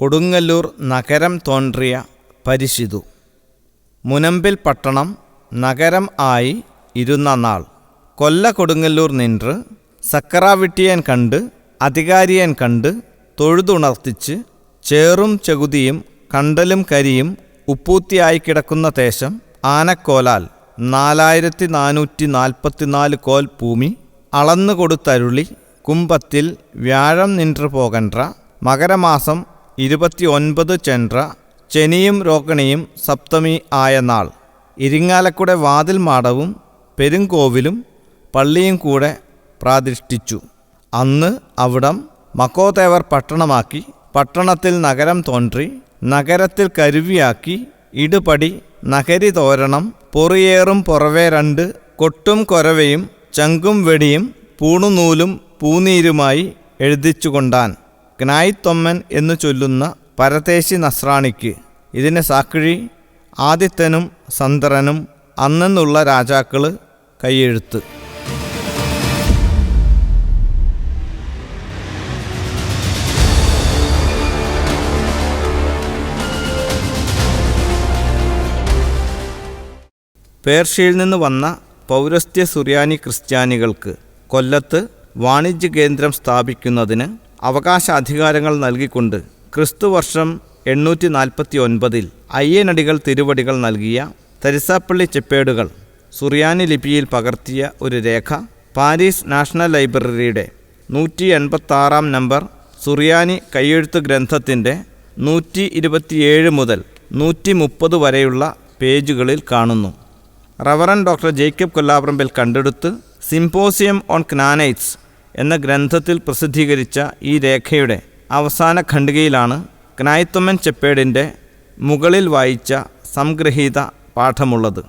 കൊടുങ്ങല്ലൂർ നഗരം തോன்றிയ പരിശിതു. മുനമ്പിൽ പട്ടണം നഗരം ആയി ഇരുന്ന നാൾ. കൊല്ല കൊടുങ്ങല്ലൂർ നിன்று സക്കറാവിട്ടിയൻ കണ്ട് അധികാരിയൻ കണ്ട് തൊഴുതുണർത്തിച്ച് ചേറും ചെകുതിയും കണ്ടലും കരിയും ഉപ്പൂത്തിയായി കിടക്കുന്ന ദേശം ആനക്കോലാൽ നാലായിരത്തി നാനൂറ്റി നാൽപ്പത്തിനാല് കോൽ ഭൂമി അളന്നുകൊടുത്തരുളി കുംഭത്തിൽ വ്യാഴം നിன்று പോകണ്ട മകരമാസം ഇരുപത്തിയൊൻപത് ചെൻട്ര ചെനിയും രോഗണിയും സപ്തമി ആയ നാൾ. ഇരിങ്ങാലക്കുട വാതിൽ മാടവും പെരുങ്കോവിലും പള്ളിയും കൂടെ പ്രാതിഷ്ഠിച്ചു അന്ന് അവിടം മക്കോതേവർ പട്ടണമാക്കി പട്ടണത്തിൽ നഗരം തോന്റി നഗരത്തിൽ കരുവിയാക്കി ഇടുപടി നഗരി തോരണം പൊറിയേറും പുറവേ രണ്ട് കൊട്ടും കൊരവയും ചങ്കും വെടിയും പൂണുനൂലും പൂനീരുമായി എഴുതിച്ചുകൊണ്ടാൻ. ഗ്നായിത്തൊമ്മൻ എന്നു ചൊല്ലുന്ന പരദേശി നസ്രാണിക്ക് ഇതിനെ സാക്കിഴി ആദിത്യനും സന്ദ്രനും അന്നെന്നുള്ള രാജാക്കൾ കൈയെഴുത്ത്. പേർഷ്യയിൽ നിന്ന് വന്ന പൗരസ്ത്യ സുറിയാനി ക്രിസ്ത്യാനികൾക്ക് കൊല്ലത്ത് വാണിജ്യ കേന്ദ്രം സ്ഥാപിക്കുന്നതിന് അവകാശാധികാരങ്ങൾ നൽകിക്കൊണ്ട് ക്രിസ്തുവർഷം എണ്ണൂറ്റി നാൽപ്പത്തി ഒൻപതിൽ അയ്യനടികൾ തിരുവടികൾ നൽകിയ തരിസാപ്പള്ളി ചെപ്പേടുകൾ സുറിയാനി ലിപിയിൽ പകർത്തിയ ഒരു രേഖ പാരീസ് നാഷണൽ ലൈബ്രറിയുടെ നൂറ്റി എൺപത്താറാം നമ്പർ സുറിയാനി കയ്യെഴുത്ത് ഗ്രന്ഥത്തിന്റെ നൂറ്റി ഇരുപത്തിയേഴ് മുതൽ നൂറ്റി മുപ്പത് വരെയുള്ള പേജുകളിൽ കാണുന്നു. റവറൻ ഡോക്ടർ ജേക്കബ് കൊല്ലാപ്രമ്പിൽ കണ്ടെടുത്ത് സിംപോസിയം ഓൺ ക്നാനൈറ്റ്സ് എന്ന ഗ്രന്ഥത്തിൽ പ്രസിദ്ധീകരിച്ച ഈ രേഖയുടെ അവസാന ഖണ്ഡികയിലാണ് ക്നായിത്തൊമ്മൻ ചെപ്പേടിന്റെ മുകളിൽ വായിച്ച സംഗ്രഹീത പാഠമുള്ളത്.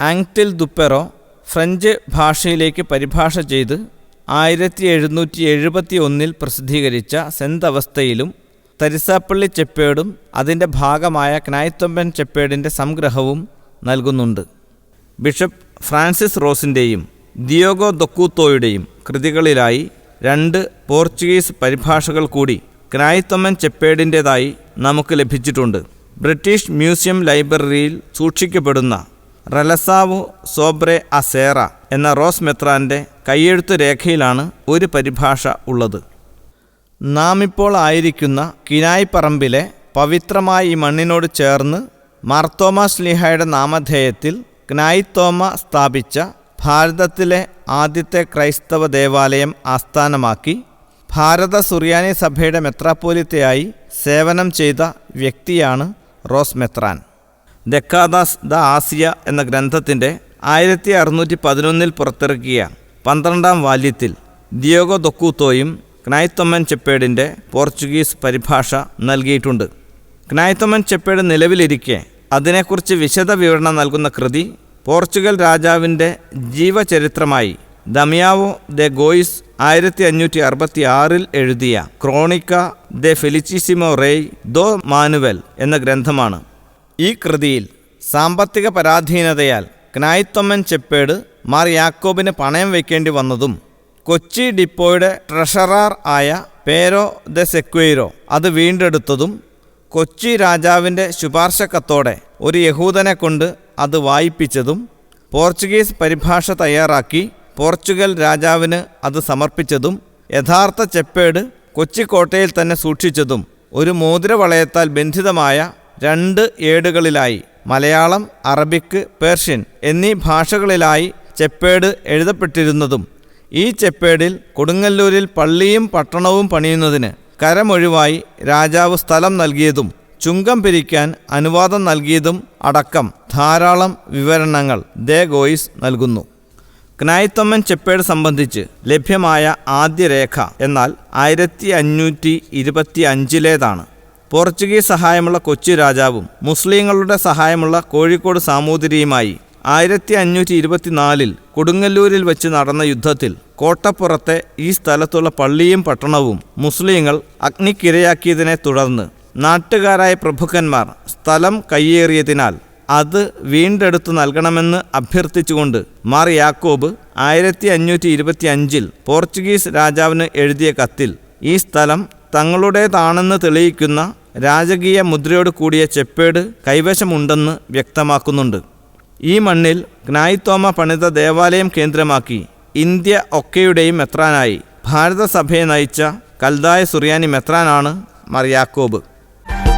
ആങ്ടിൽ ദുപ്പെറോ ഫ്രഞ്ച് ഭാഷയിലേക്ക് പരിഭാഷ ചെയ്ത് ആയിരത്തി എഴുന്നൂറ്റി എഴുപത്തി ഒന്നിൽ പ്രസിദ്ധീകരിച്ച സെന്തവസ്ഥയിലും തരിസാപ്പള്ളി ചെപ്പേടും അതിന്റെ ഭാഗമായ ക്നായിത്തൊമ്പൻ ചെപ്പേടിന്റെ സംഗ്രഹവും നൽകുന്നുണ്ട്. ബിഷപ്പ് ഫ്രാൻസിസ് റോസിന്റെയും ദിയോഗോ ദൊക്കൂത്തോയുടെയും കൃതികളിലായി രണ്ട് പോർച്ചുഗീസ് പരിഭാഷകൾ കൂടി ക്നായിത്തൊമ്മൻ ചെപ്പേടിന്റേതായി നമുക്ക് ലഭിച്ചിട്ടുണ്ട്. ബ്രിട്ടീഷ് മ്യൂസിയം ലൈബ്രറിയിൽ സൂക്ഷിക്കപ്പെടുന്ന റലസാവോ സോബ്രെ അസേറ എന്ന റോസ് മെത്രാന്റെ കയ്യെഴുത്ത് രേഖയിലാണ് ഒരു പരിഭാഷ ഉള്ളത്. നാം ഇപ്പോൾ ആയിരിക്കുന്ന കിനായ്പറമ്പിലെ പവിത്രമായ ഈ മണ്ണിനോട് ചേർന്ന് മാർത്തോമ സ്ലിഹയുടെ നാമധേയത്തിൽ ക്നായ്ത്തോമ സ്ഥാപിച്ച ഭാരതത്തിലെ ആദ്യത്തെ ക്രൈസ്തവ ദേവാലയം ആസ്ഥാനമാക്കി ഭാരത സുറിയാനി സഭയുടെ മെത്രാപ്പോലിത്തയായി സേവനം ചെയ്ത വ്യക്തിയാണ് റോസ് മെത്രാൻ. ദക്കാദാസ് ദ ആസിയ എന്ന ഗ്രന്ഥത്തിന്റെ ആയിരത്തി അറുന്നൂറ്റി പതിനൊന്നിൽ പുറത്തിറക്കിയ പന്ത്രണ്ടാം വാല്യത്തിൽ ദിയോഗോ ദൊക്കൂത്തോയും ക്നായ്ത്തൊമ്മൻ ചെപ്പേടിന്റെ പോർച്ചുഗീസ് പരിഭാഷ നൽകിയിട്ടുണ്ട്. ക്നായ്ത്തൊമ്മൻ ചെപ്പേട് നിലവിലിരിക്കെ അതിനെക്കുറിച്ച് വിശദ വിവരണം നൽകുന്ന കൃതി പോർച്ചുഗൽ രാജാവിന്റെ ജീവചരിത്രമായി ദമിയാവോ ദെ ഗോയിസ് ആയിരത്തി അഞ്ഞൂറ്റി അറുപത്തി ആറിൽ എഴുതിയ ക്രോണിക്ക ദെ ഫെലിച്ചിസിമോ റേയ് ദോ മാനുവൽ എന്ന ഗ്രന്ഥമാണ്. ഈ കൃതിയിൽ സാമ്പത്തിക പരാധീനതയാൽ ക്നായിത്തൊമ്മൻ ചെപ്പേട് മാർ യാക്കോബിന് പണയം വയ്ക്കേണ്ടി വന്നതും കൊച്ചി ഡിപ്പോയുടെ ട്രഷറർ ആയ പേരോ ദെ സെക്വേരോ അത് വീണ്ടെടുത്തതും കൊച്ചി രാജാവിന്റെ ശുപാർശക്കത്തോടെ ഒരു യഹൂദനെ കൊണ്ട് അത് വായിപ്പിച്ചതും പോർച്ചുഗീസ് പരിഭാഷ തയ്യാറാക്കി പോർച്ചുഗൽ രാജാവിന് അത് സമർപ്പിച്ചതും യഥാർത്ഥ ചെപ്പേട് കൊച്ചിക്കോട്ടയിൽ തന്നെ സൂക്ഷിച്ചതും ഒരു മോതിരവളയത്താൽ ബന്ധിതമായ രണ്ട് ഏടുകളിലായി. മലയാളം അറബിക്ക് പേർഷ്യൻ എന്നീ ഭാഷകളിലായി ചെപ്പേട് എഴുതപ്പെട്ടിരുന്നതും ഈ ചെപ്പേടിൽ കൊടുങ്ങല്ലൂരിൽ പള്ളിയും പട്ടണവും പണിയുന്നതിന് കരമൊഴിവായി രാജാവ് സ്ഥലം നൽകിയതും ചുങ്കം പിരിക്കാൻ അനുവാദം നൽകിയതും അടക്കം ധാരാളം വിവരണങ്ങൾ ദേ ഗോയിസ് നൽകുന്നു. ക്നായിത്തൊമ്മൻ ചെപ്പേട് സംബന്ധിച്ച് ലഭ്യമായ ആദ്യ രേഖ എന്നാൽ ആയിരത്തി അഞ്ഞൂറ്റി ഇരുപത്തി അഞ്ചിലേതാണ് പോർച്ചുഗീസ് സഹായമുള്ള കൊച്ചി രാജാവും മുസ്ലിങ്ങളുടെ സഹായമുള്ള കോഴിക്കോട് സാമൂതിരിയുമായി ആയിരത്തി അഞ്ഞൂറ്റി ഇരുപത്തിനാലിൽ കൊടുങ്ങല്ലൂരിൽ വെച്ച് നടന്ന യുദ്ധത്തിൽ കോട്ടപ്പുറത്തെ ഈ സ്ഥലത്തുള്ള പള്ളിയും പട്ടണവും മുസ്ലിങ്ങൾ അഗ്നിക്കിരയാക്കിയതിനെ തുടർന്ന് നാട്ടുകാരായ പ്രഭുക്കന്മാർ സ്ഥലം കയ്യേറിയതിനാൽ അത് വീണ്ടെടുത്തു നൽകണമെന്ന് അഭ്യർത്ഥിച്ചുകൊണ്ട് മാർ യാക്കോബ് ആയിരത്തി അഞ്ഞൂറ്റി ഇരുപത്തി അഞ്ചിൽ പോർച്ചുഗീസ് രാജാവിന് എഴുതിയ കത്തിൽ ഈ സ്ഥലം തങ്ങളുടേതാണെന്ന് തെളിയിക്കുന്ന രാജകീയ മുദ്രയോട് കൂടിയ ചെപ്പേട് കൈവശമുണ്ടെന്ന് വ്യക്തമാക്കുന്നുണ്ട്. ഈ മണ്ണിൽ ഗ്നായിത്തോമ പണിത ദേവാലയം കേന്ദ്രമാക്കി ഇന്ത്യ ഒക്കെയുടെയും മെത്രാനായി ഭാരതസഭയെ നയിച്ച കൽതായ സുറിയാനി മെത്രാനാണ് മറിയാക്കോബ്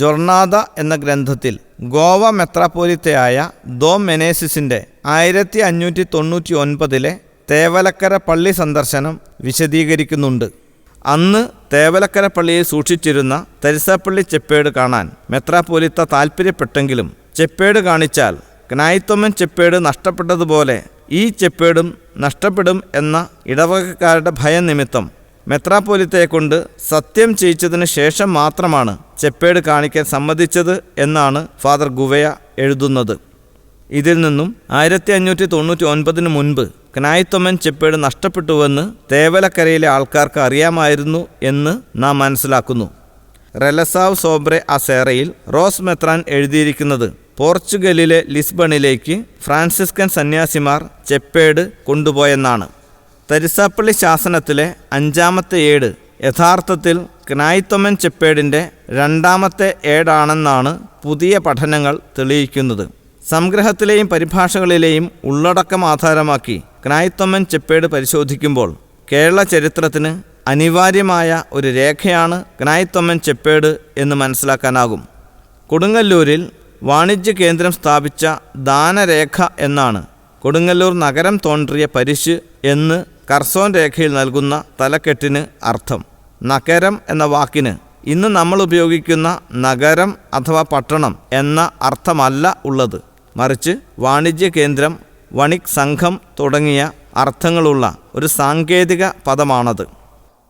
ജൊർണാദ എന്ന ഗ്രന്ഥത്തിൽ ഗോവ മെത്രാപ്പോലിത്തയായ ദോ മെനേസിസിന്റെ ആയിരത്തി അഞ്ഞൂറ്റി തൊണ്ണൂറ്റി ഒൻപതിലെ തേവലക്കര പള്ളി സന്ദർശനം വിശദീകരിക്കുന്നുണ്ട്. അന്ന് തേവലക്കര പള്ളിയിൽ സൂക്ഷിച്ചിരുന്ന തരിസപ്പള്ളി ചെപ്പേട് കാണാൻ മെത്രാപ്പോലിത്ത താൽപ്പര്യപ്പെട്ടെങ്കിലും ചെപ്പേട് കാണിച്ചാൽ ക്നായിത്തൊമ്മൻ ചെപ്പേട് നഷ്ടപ്പെട്ടതുപോലെ ഈ ചെപ്പേടും നഷ്ടപ്പെടും എന്ന ഇടവകക്കാരുടെ ഭയം നിമിത്തം മെത്രാപ്പോലിത്തയെ കൊണ്ട് സത്യം ചെയ്യിച്ചതിന് ശേഷം മാത്രമാണ് ചെപ്പേട് കാണിക്കാൻ സമ്മതിച്ചത് എന്നാണ് ഫാദർ ഗുവയ എഴുതുന്നത്. ഇതിൽ നിന്നും ആയിരത്തി അഞ്ഞൂറ്റി തൊണ്ണൂറ്റി ഒൻപതിന് മുൻപ് കനായിത്തൊമ്മൻ ചെപ്പേട് നഷ്ടപ്പെട്ടുവെന്ന് തേവലക്കരയിലെ ആൾക്കാർക്ക് അറിയാമായിരുന്നു എന്ന് നാം മനസ്സിലാക്കുന്നു. റെലസാവ് സോബ്രെ അസേറയിൽ റോസ് മെത്രാൻ എഴുതിയിരിക്കുന്നത് പോർച്ചുഗലിലെ ലിസ്ബണിലേക്ക് ഫ്രാൻസിസ്കൻ സന്യാസിമാർ ചെപ്പേട് കൊണ്ടുപോയെന്നാണ്. തരിസാപ്പള്ളി ശാസനത്തിലെ അഞ്ചാമത്തെ ഏട് യഥാർത്ഥത്തിൽ ക്നായിത്തൊമൻ ചെപ്പേടിന്റെ രണ്ടാമത്തെ ഏടാണെന്നാണ് പുതിയ പഠനങ്ങൾ തെളിയിക്കുന്നത്. സംഗ്രഹത്തിലെയും പരിഭാഷകളിലെയും ഉള്ളടക്കം ആധാരമാക്കി ക്നായിത്തൊമൻ ചെപ്പേട് പരിശോധിക്കുമ്പോൾ കേരള ചരിത്രത്തിന് അനിവാര്യമായ ഒരു രേഖയാണ് ക്നായിത്തൊമൻ ചെപ്പേട് എന്ന് മനസ്സിലാക്കാനാകും. കൊടുങ്ങല്ലൂരിൽ വാണിജ്യ കേന്ദ്രം സ്ഥാപിച്ച ദാനരേഖ എന്നാണ് കൊടുങ്ങല്ലൂർ നഗരം തോன்றிയ പരിശ് എന്ന് കർസോൻ രേഖയിൽ നൽകുന്ന തലക്കെട്ടിന് അർത്ഥം നഗരം എന്ന വാക്കിന് ഇന്ന് നമ്മൾ ഉപയോഗിക്കുന്ന നഗരം അഥവാ പട്ടണം എന്ന അർത്ഥമല്ല ഉള്ളത്. മറിച്ച് വാണിജ്യ കേന്ദ്രം വണിക് സംഘം തുടങ്ങിയ അർത്ഥങ്ങളുള്ള ഒരു സാങ്കേതിക പദമാണത്.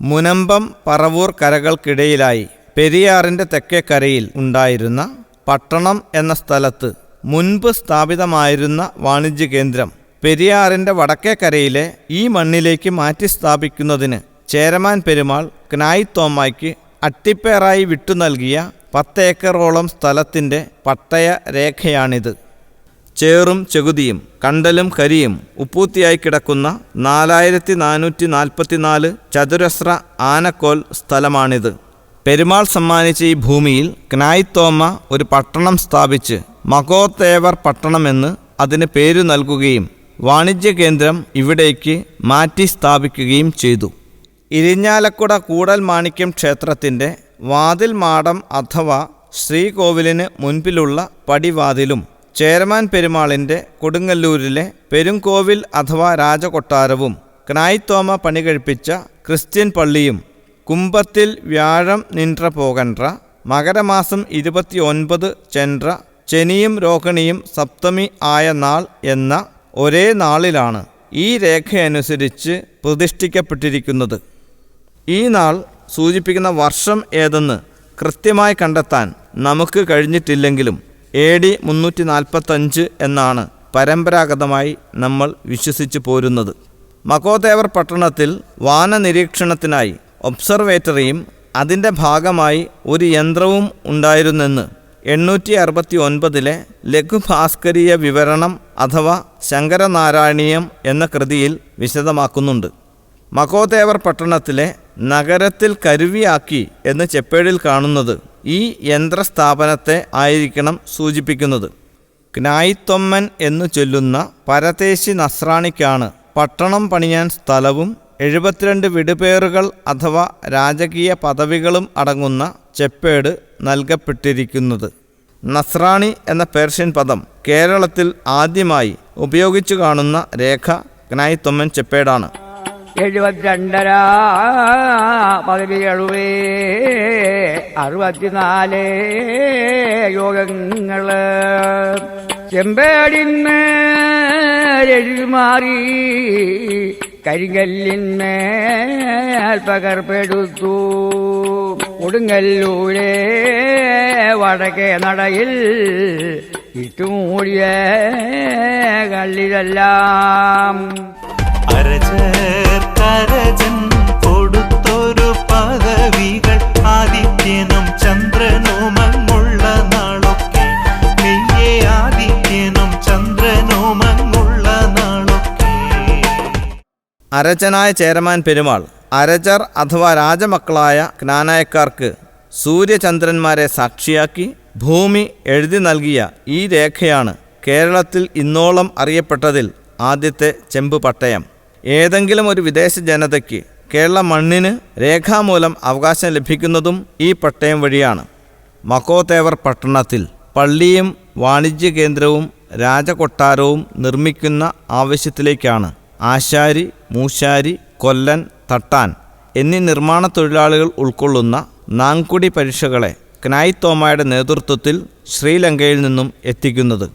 മുനമ്പം പറവൂർ കരകൾക്കിടയിലായി പെരിയാറിന്റെ തെക്കേക്കരയിൽ ഉണ്ടായിരുന്ന പട്ടണം എന്ന സ്ഥലത്ത് മുൻപ് സ്ഥാപിതമായിരുന്ന വാണിജ്യ കേന്ദ്രം പെരിയാറിന്റെ വടക്കേക്കരയിലെ ഈ മണ്ണിലേക്ക് മാറ്റി സ്ഥാപിക്കുന്നതിന് ചേരമാൻ പെരുമാൾ ക്നായിത്തോമ്മയ്ക്ക് അട്ടിപ്പേറായി വിട്ടു നൽകിയ പത്തേക്കറോളം സ്ഥലത്തിന്റെ പട്ടയ രേഖയാണിത്. ചേറും ചെകുതിയും കണ്ടലും കരിയും ഉപ്പൂത്തിയായി കിടക്കുന്ന നാലായിരത്തി നാനൂറ്റി നാൽപ്പത്തിനാല് ചതുരശ്ര ആനക്കോൽ സ്ഥലമാണിത്. പെരുമാൾ സമ്മാനിച്ച ഈ ഭൂമിയിൽ ക്നായിത്തോമ ഒരു പട്ടണം സ്ഥാപിച്ച് മകോത്തേവർ പട്ടണമെന്ന് അതിന് പേരു നൽകുകയും വാണിജ്യ കേന്ദ്രം ഇവിടേക്ക് മാറ്റി സ്ഥാപിക്കുകയും ചെയ്തു. ഇരിഞ്ഞാലക്കുട കൂടൽ മാണിക്യം ക്ഷേത്രത്തിന്റെ വാതിൽ മാടം അഥവാ ശ്രീകോവിലിന് മുൻപിലുള്ള പടിവാതിലും ചേരമാൻ പെരുമാളിന്റെ കൊടുങ്ങല്ലൂരിലെ പെരുങ്കോവിൽ അഥവാ രാജകൊട്ടാരവും ക്നായിത്തോമ പണികഴിപ്പിച്ച ക്രിസ്ത്യൻ പള്ളിയും കുംഭത്തിൽ വ്യാഴം നിൻട്ര പോകൻട്ര മകരമാസം ഇരുപത്തിയൊൻപത് ചെൻട്ര ചെനിയും രോഹിണിയും സപ്തമി ആയ നാൾ എന്ന ഒരേ നാളിലാണ് ഈ രേഖയനുസരിച്ച് പ്രതിഷ്ഠിക്കപ്പെട്ടിരിക്കുന്നത്. ഈ നാൾ സൂചിപ്പിക്കുന്ന വർഷം ഏതെന്ന് കൃത്യമായി കണ്ടെത്താൻ നമുക്ക് കഴിഞ്ഞിട്ടില്ലെങ്കിലും എ ഡി മുന്നൂറ്റി നാൽപ്പത്തഞ്ച് എന്നാണ് പരമ്പരാഗതമായി നമ്മൾ വിശ്വസിച്ചു പോരുന്നത്. മകോദേവർ പട്ടണത്തിൽ വാനനിരീക്ഷണത്തിനായി ഒബ്സർവേറ്ററിയും അതിന്റെ ഭാഗമായി ഒരു യന്ത്രവും ഉണ്ടായിരുന്നെന്ന് എണ്ണൂറ്റി അറുപത്തി ഒൻപതിലെ ലഘുഭാസ്കരീയ വിവരണം അഥവാ ശങ്കരനാരായണീയം എന്ന കൃതിയിൽ വിശദമാക്കുന്നുണ്ട്. മകോദേവർ പട്ടണത്തിലെ നഗരത്തിൽ കരുവിയാക്കി എന്ന് ചെപ്പേടിൽ കാണുന്നത് ഈ യന്ത്രസ്ഥാപനത്തെ ആയിരിക്കണം സൂചിപ്പിക്കുന്നത്. ക്നായിത്തൊമ്മൻ എന്നു ചൊല്ലുന്ന പരദേശി നസ്രാണിക്കാണ് പട്ടണം പണിയാൻ സ്ഥലവും എഴുപത്തിരണ്ട് വിടുപേറുകൾ അഥവാ രാജകീയ പദവികളും അടങ്ങുന്ന ചെപ്പേട് നൽകപ്പെട്ടിരിക്കുന്നത്. നസ്രാണി എന്ന പേർഷ്യൻ പദം കേരളത്തിൽ ആദ്യമായി ഉപയോഗിച്ചു കാണുന്ന രേഖ ഗ്നായിത്തൊമ്മൻ ചെപ്പേടാണ് എഴുപത്തിരണ്ടര പദവികളുവേ അറുപത്തിനാല് യോഗങ്ങൾ ചെമ്പേടിന്മേലെഴുമാറി കരിങ്കല്ലിന്മേൽ പകർപ്പെടുത്തു. കൊടുങ്ങല്ലൂരെ വടക്കേ നടയിൽ ഇട്ടുമൂടിയ കള്ളിതെല്ലാം. അരചേർക്കരജൻ കൊടുത്തൊരു പദവികൾ ആദിത്യനും ചന്ദ്രനുമങ്ങുള്ള നാളൊക്കെ. നീയേ ആദിത്യനും ചന്ദ്രനുമങ്ങുള്ള നാളൊക്കെ. അരച്ചനായ ചേരമാൻ പെരുമാൾ അരചർ അഥവാ രാജമക്കളായ ജ്ഞാനായക്കാർക്ക് സൂര്യചന്ദ്രന്മാരെ സാക്ഷിയാക്കി ഭൂമി എഴുതി നൽകിയ ഈ രേഖയാണ് കേരളത്തിൽ ഇന്നോളം അറിയപ്പെട്ടതിൽ ആദ്യത്തെ ചെമ്പ് പട്ടയം. ഏതെങ്കിലും ഒരു വിദേശ ജനതയ്ക്ക് കേരള മണ്ണിന് രേഖാമൂലം അവകാശം ലഭിക്കുന്നതും ഈ പട്ടയം വഴിയാണ്. മക്കോത്തേവർ പട്ടണത്തിൽ പള്ളിയും വാണിജ്യ കേന്ദ്രവും രാജകൊട്ടാരവും നിർമ്മിക്കുന്ന ആവശ്യത്തിലേക്കാണ്. ആശാരി മൂശാരി കൊല്ലൻ തട്ടാൻ എന്നീ നിർമ്മാണ തൊഴിലാളികൾ ഉൾക്കൊള്ളുന്ന നാങ്കുടി പരീക്ഷകളെ തോമയുടെ നേതൃത്വത്തിൽ ശ്രീലങ്കയിൽ നിന്നും എത്തിക്കുന്നത്.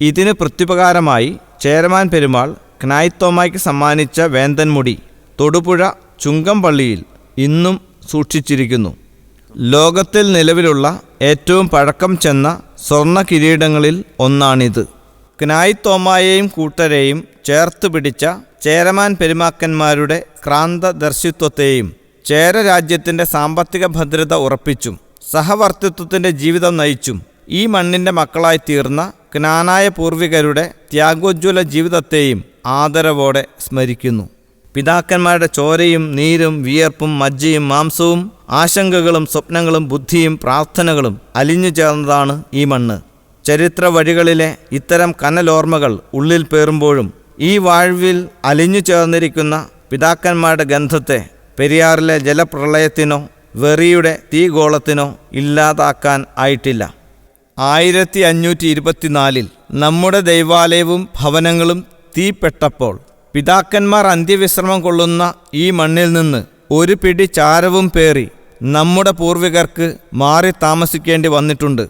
ഇതിന് പ്രത്യുപകാരമായി ചേരമാൻ പെരുമാൾ ക്നായിത്തോമായ്ക്ക് സമ്മാനിച്ച വേന്തൻമുടി തൊടുപുഴ ചുങ്കംപള്ളിയിൽ ഇന്നും സൂക്ഷിച്ചിരിക്കുന്നു. ലോകത്തിൽ നിലവിലുള്ള ഏറ്റവും പഴക്കം ചെന്ന സ്വർണ കിരീടങ്ങളിൽ ഒന്നാണിത്. ക്നായ് തോമായെയും കൂട്ടരെയും ചേർത്ത് പിടിച്ച ചേരമാൻ പെരുമാക്കന്മാരുടെ ക്രാന്തദർശിത്വത്തെയും ചേര രാജ്യത്തിന്റെ സാമ്പത്തിക ഭദ്രത ഉറപ്പിച്ചും സഹവർത്തിത്വത്തിന്റെ ജീവിതം നയിച്ചും ഈ മണ്ണിന്റെ മക്കളായി തീർന്ന ജ്ഞാനായ പൂർവികരുടെ ത്യാഗോജ്വല ജീവിതത്തെയും ആദരവോടെ സ്മരിക്കുന്നു. പിതാക്കന്മാരുടെ ചോരയും നീരും വിയർപ്പും മജ്ജയും മാംസവും ആശങ്കകളും സ്വപ്നങ്ങളും ബുദ്ധിയും പ്രാർത്ഥനകളും അലിഞ്ഞു ചേർന്നതാണ് ഈ മണ്ണ്. ചരിത്ര വഴികളിലെ ഇത്തരം കനലോർമ്മകൾ ഉള്ളിൽ പേറുമ്പോഴും ഈ വാഴ്വിൽ അലിഞ്ഞു ചേർന്നിരിക്കുന്ന പിതാക്കന്മാരുടെ ഗന്ധത്തെ പെരിയാറിലെ ജലപ്രളയത്തിനോ വെറിയുടെ തീഗോളത്തിനോ ഇല്ലാതാക്കാൻ ആയിട്ടില്ല. ആയിരത്തി അഞ്ഞൂറ്റി ഇരുപത്തിനാലിൽ നമ്മുടെ ദൈവാലയവും ഭവനങ്ങളും തീപ്പെട്ടപ്പോൾ പിതാക്കന്മാർ അന്ത്യവിശ്രമം കൊള്ളുന്ന ഈ മണ്ണിൽ നിന്ന് ഒരു പിടി ചാരവും പേറി നമ്മുടെ പൂർവികർക്ക് മാറി താമസിക്കേണ്ടി വന്നിട്ടുണ്ട്.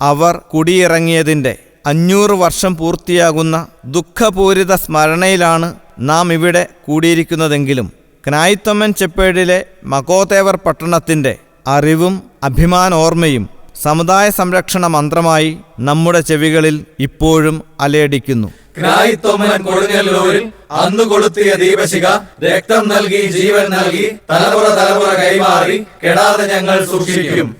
അവർ കുടിയിറങ്ങിയതിന്റെ അഞ്ഞൂറ് വർഷം പൂർത്തിയാകുന്ന ദുഃഖപൂരിത സ്മരണയിലാണ് നാം ഇവിടെ കൂടിയിരിക്കുന്നതെങ്കിലും. ക്നായിത്തൊമ്മൻ ചെപ്പേടിലെ മകോതേവർ പട്ടണത്തിന്റെ അറിവും അഭിമാനോർമ്മയും സമുദായ സംരക്ഷണ മന്ത്രമായി നമ്മുടെ ചെവികളിൽ ഇപ്പോഴും അലയടിക്കുന്നു. ക്നായിത്തൊമ്മൻ കൊടുങ്ങല്ലൂരിൽ അന്ന് കൊളുത്തിയ ദീപശിക രക്തം നൽകി ജീവൻ നൽകി തലമുറ തലമുറ കൈമാറി കെടാതെ ഞങ്ങൾ സൂക്ഷിക്കും.